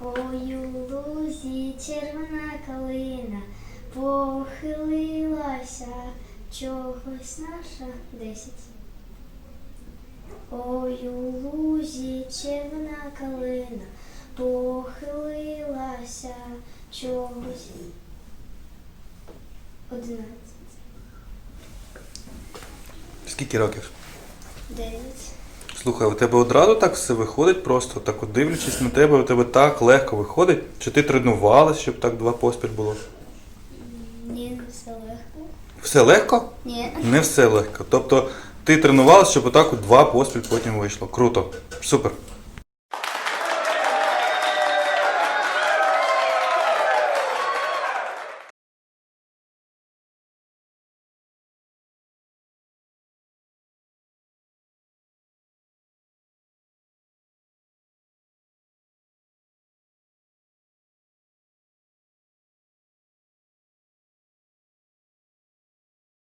Ой, у лузі червона калина похилилася чогось наша десять. Ой, у лузі червона калина похилилася чогось. Одинадцять. Скільки років? Дев'ять. Слухай, у тебе одразу так все виходить, просто так от дивлячись на тебе, у тебе так легко виходить. Чи ти тренувалась, щоб так два поспіль було? Ні, не все легко. Все легко? Ні. Не все легко. Тобто ти тренувалась, щоб отак от два поспіль потім вийшло. Круто. Супер.